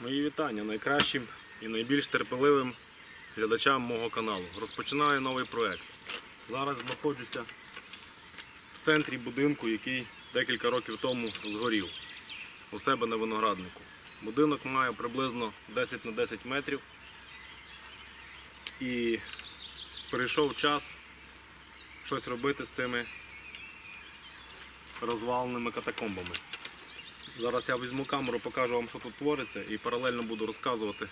Мої вітання найкращим і найбільш терпеливим глядачам мого каналу. Розпочинаю новий проект. Зараз знаходжуся в центрі будинку, який декілька років тому згорів у себе на винограднику. Будинок має приблизно 10 на 10 метрів і прийшов час щось робити з цими розваленими катакомбами. Зараз я візьму камеру, покажу вам, що тут твориться, і паралельно буду розказувати.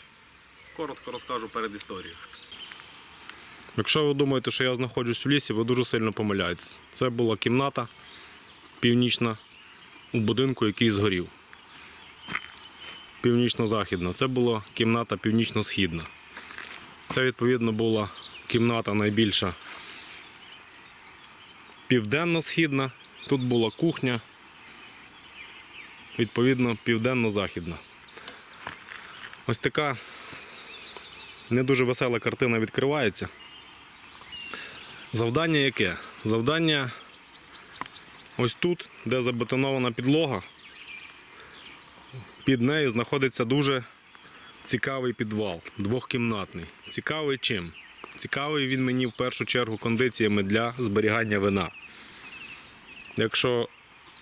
Коротко розкажу перед історією. Якщо ви думаєте, що я знаходжусь в лісі, ви дуже сильно помиляєтесь. Це була кімната північна у будинку, який згорів. Північно-західна. Це була кімната північно-східна. Це, відповідно, була кімната найбільша південно-східна. Тут була кухня, відповідно, південно-західна. Ось така не дуже весела картина відкривається. Завдання яке? Завдання ось тут, де забетонована підлога. Під нею знаходиться дуже цікавий підвал, двохкімнатний. Цікавий чим? Цікавий він мені в першу чергу кондиціями для зберігання вина. Якщо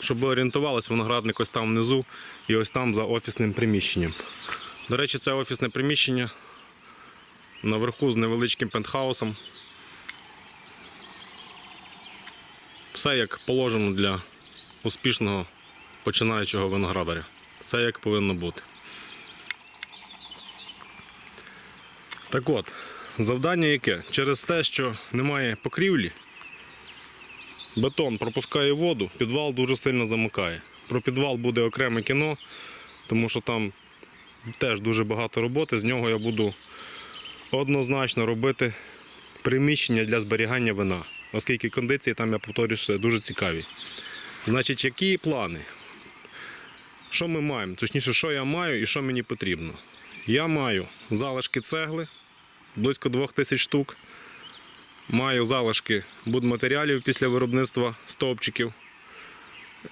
щоб ви орієнтувалися, виноградник ось там внизу і ось там за офісним приміщенням. До речі, це офісне приміщення наверху з невеличким пентхаусом. Все як положено для успішного починаючого виноградаря. Все як повинно бути. Так от, завдання яке? Через те, що немає покрівлі, бетон пропускає воду, підвал дуже сильно замикає. Про підвал буде окреме кіно, тому що там теж дуже багато роботи. З нього я буду однозначно робити приміщення для зберігання вина, оскільки кондиції там, я повторюся, дуже цікаві. Значить, які плани? Що ми маємо? Точніше, що я маю і що мені потрібно? Я маю залишки цегли близько 2000 штук. Маю залишки будматеріалів після виробництва стовпчиків.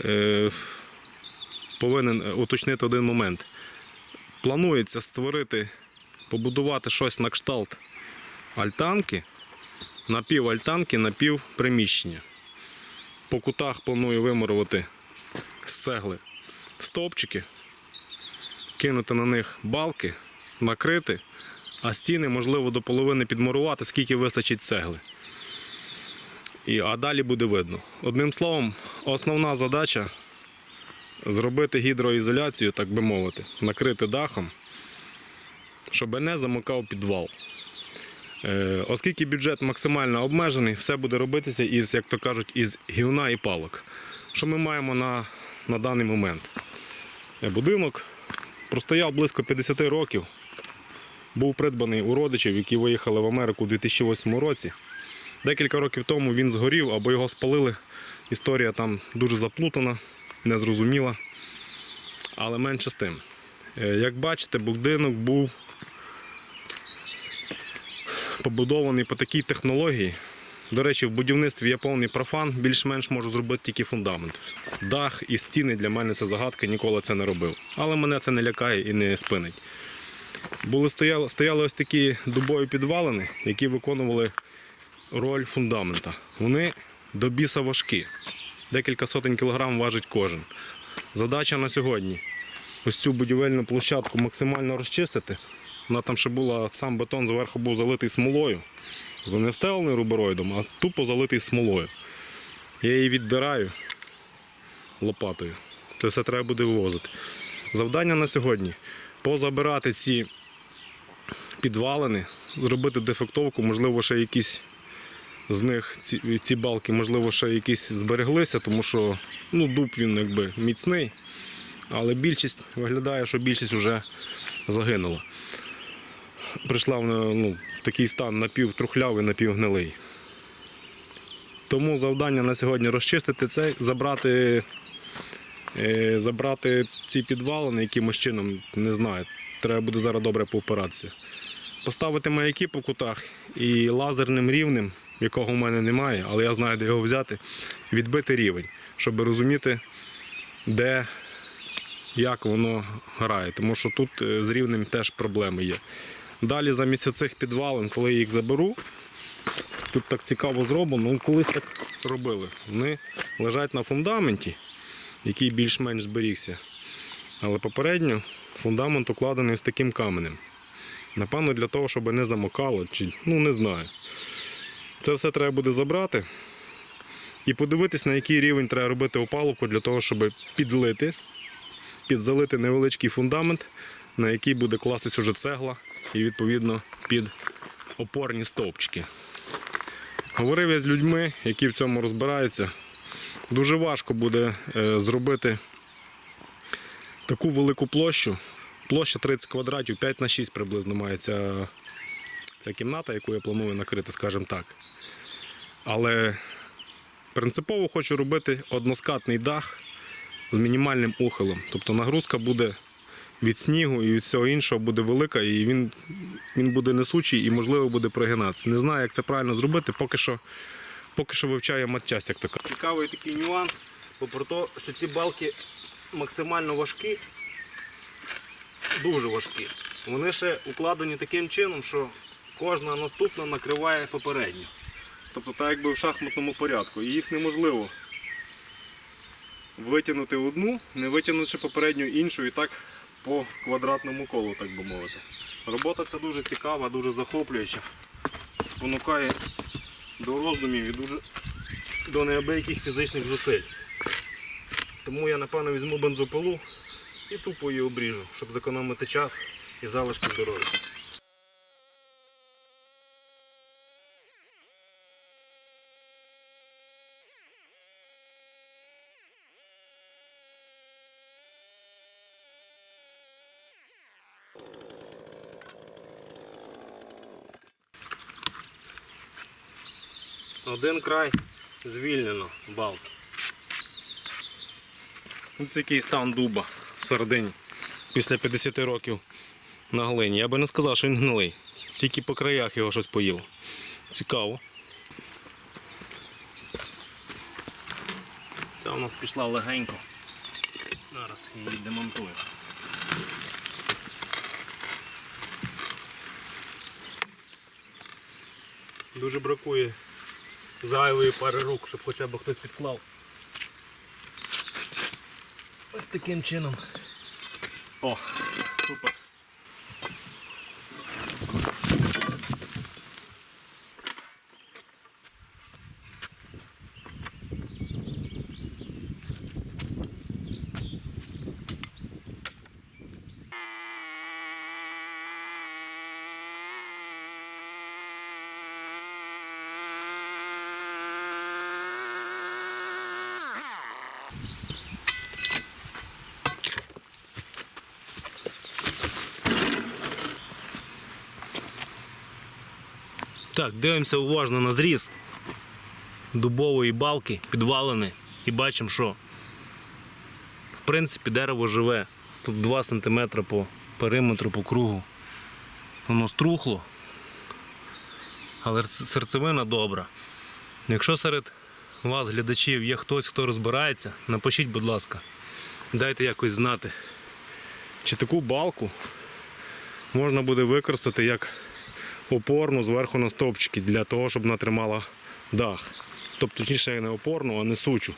Е, повинен уточнити один момент. Планується створити, побудувати щось на кшталт альтанки, напів альтанки, напів приміщення. По кутах планую вимурувати з цегли стовпчики, кинути на них балки, накрити, а стіни, можливо, до половини підмурувати, скільки вистачить цегли. І, а далі буде видно. Одним словом, основна задача зробити гідроізоляцію, так би мовити, накрити дахом, щоб не замикав підвал. Е, Оскільки бюджет максимально обмежений, все буде робитися із, як то кажуть, із гівна і палок. Що ми маємо на, на даний момент? Е, Будинок простояв близько 50 років. Був придбаний у родичів, які виїхали в Америку у 2008 році. Декілька років тому він згорів або його спалили. Історія там дуже заплутана, незрозуміла. Але менше з тим. Е, Як бачите, будинок був побудований по такій технології. До речі, в будівництві я повний профан, більш-менш можу зробити тільки фундамент. Дах і стіни для мене це загадка, ніколи це не робив. Але мене це не лякає і не спинить. Були стояли, стояли ось такі дубові підвалини, які виконували роль фундамента. Вони до біса важкі. Декілька сотень кілограм важить кожен. Задача на сьогодні ось цю будівельну площадку максимально розчистити. Вона там ще була, сам бетон зверху був залитий смолою. Не встелений рубероїдом, а тупо залитий смолою. Я її віддираю лопатою. Це все треба буде вивозити. Завдання на сьогодні позабирати ці підвалини, зробити дефектовку, можливо, ще якісь з них ці, ці балки, можливо, ще якісь збереглися, тому що ну, дуб він якби міцний, але більшість виглядає, що більшість вже загинула. Прийшла ну, такий стан напівтрухлявий, напівгнилий. Тому завдання на сьогодні розчистити це, забрати, забрати ці підвалини якимось чином, не знаю. Треба буде зараз добре поопиратися. Поставити маяки по кутах і лазерним рівнем, якого в мене немає, але я знаю, де його взяти, відбити рівень, щоб розуміти, де як воно грає, тому що тут е, з рівнем теж проблеми є. Далі замість цих підвалин, коли я їх заберу, тут так цікаво зроблено, ну колись так робили. Вони лежать на фундаменті, який більш-менш зберігся. Але попередньо фундамент укладений з таким каменем. Напевно, для того, щоб не замокало, чи ну не знаю. Це все треба буде забрати і подивитись, на який рівень треба робити опалубку для того, щоб підлити, підзалити невеличкий фундамент, на який буде кластись уже цегла і відповідно під опорні стовпчики. Говорив я з людьми, які в цьому розбираються. Дуже важко буде е, зробити таку велику площу. Площа 30 квадратів, 5 на 6 приблизно має ця, ця кімната, яку я планую накрити, скажімо так. Але принципово хочу робити односкатний дах з мінімальним ухилом. Тобто нагрузка буде від снігу і від всього іншого буде велика, і він, він буде несучий і, можливо, буде прогинатися. Не знаю, як це правильно зробити, поки що, поки що вивчаю матчасть, як кажуть. Цікавий такий нюанс, попри те, що ці балки максимально важкі, дуже важкі. Вони ще укладені таким чином, що кожна наступна накриває попередню. Тобто так якби в шахматному порядку. І їх неможливо витягнути одну, не витягнувши попередню іншу і так по квадратному колу, так би мовити. Робота ця дуже цікава, дуже захоплююча. Спонукає до роздумів і дуже до неабияких фізичних зусиль. Тому я напевно візьму бензопилу і тупо її обріжу, щоб зекономити час і залишки здоров'я. Один край звільнено балки. Це який стан дуба всередині після 50 років на глині. Я би не сказав, що він гнилий. Тільки по краях його щось поїло. Цікаво. Ця у нас пішла легенько. Зараз її демонтую. Дуже бракує зайвої пари рук, щоб хоча б хтось підклав. Ось таким чином. О, супер. Так, дивимося уважно на зріз дубової балки, підвалини, і бачимо, що в принципі дерево живе. Тут 2 см по периметру, по кругу. Воно струхло, але серцевина добра. Якщо серед вас, глядачів, є хтось, хто розбирається, напишіть, будь ласка, дайте якось знати, чи таку балку можна буде використати як опорну зверху на стовпчики для того, щоб вона тримала дах. Тобто, точніше, не опорну, а несучу.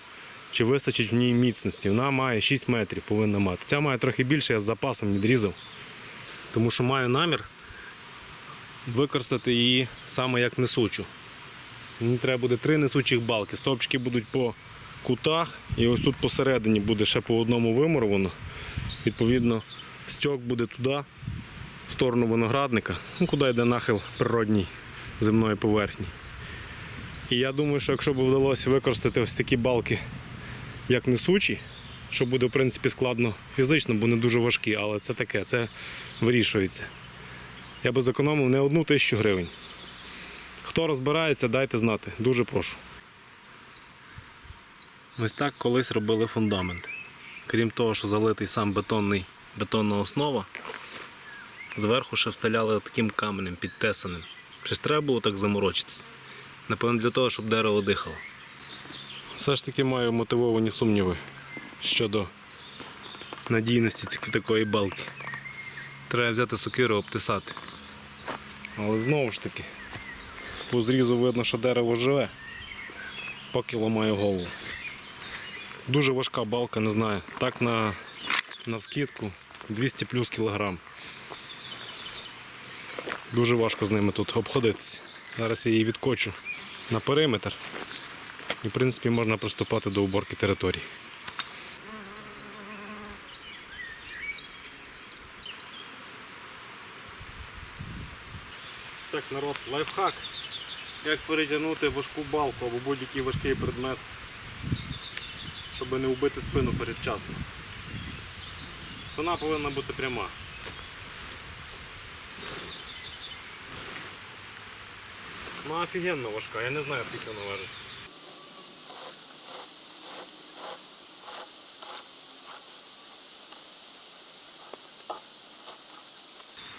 Чи вистачить в ній міцності? Вона має 6 метрів, повинна мати. Ця має трохи більше, я з запасом відрізав. Тому що маю намір використати її саме як несучу. Мені треба буде три несучих балки. Стовпчики будуть по кутах, і ось тут посередині буде ще по одному вимуровано. Відповідно, стьок буде туди, сторону виноградника, ну, куди йде нахил природній земної поверхні. І я думаю, що якщо б вдалося використати ось такі балки як несучі, що буде в принципі складно фізично, бо не дуже важкі, але це таке, це вирішується. Я би зекономив не одну тисячу гривень. Хто розбирається, дайте знати. Дуже прошу. Ось так колись робили фундамент. Крім того, що залитий сам бетонний, бетонна основа, зверху ще вставляли таким каменем підтесаним. Щось треба було так заморочитися. Напевно, для того, щоб дерево дихало. Все ж таки маю мотивовані сумніви щодо надійності такої балки. Треба взяти сокиру, обтисати. Але знову ж таки, по зрізу видно, що дерево живе, поки ламає голову. Дуже важка балка, не знаю. Так на, на вскидку 200 плюс кілограм. Дуже важко з ними тут обходитися. Зараз я її відкочу на периметр. І в принципі можна приступати до уборки території. Так, народ, лайфхак. Як перетягнути важку балку або будь-який важкий предмет, щоб не вбити спину передчасно. Вона повинна бути пряма. Ну офігенно важка, я не знаю скільки вона важить.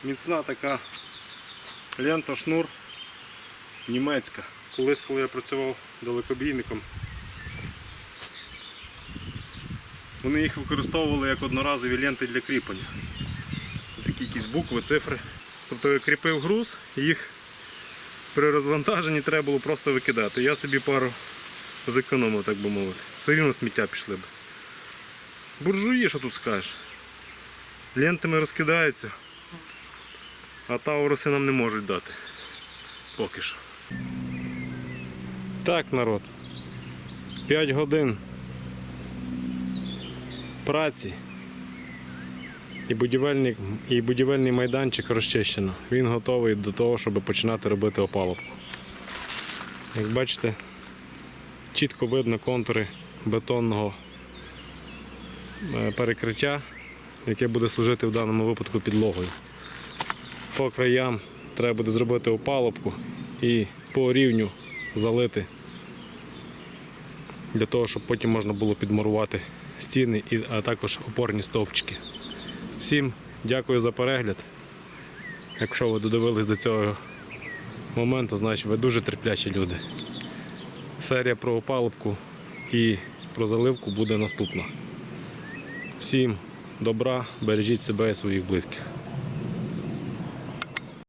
Міцна така лента шнур німецька. Колись, коли я працював далекобійником, вони їх використовували як одноразові ленти для кріплення. Це такі якісь букви, цифри. Тобто я кріпив груз, їх при розвантаженні треба було просто викидати. Я собі пару зекономив, так би мовити. Все рівно сміття пішли б. Буржуї, що тут скажеш? Лентами розкидаються, а тауруси нам не можуть дати. Поки що. Так, народ. 5 годин праці і будівельний, і будівельний майданчик розчищено. Він готовий до того, щоб починати робити опалубку. Як бачите, чітко видно контури бетонного е, перекриття, яке буде служити в даному випадку підлогою. По краям треба буде зробити опалубку і по рівню залити для того, щоб потім можна було підмурувати стіни, а також опорні стовпчики. Всім дякую за перегляд. Якщо ви додивились до цього моменту, значить ви дуже терплячі люди. Серія про опалубку і про заливку буде наступна. Всім добра, бережіть себе і своїх близьких.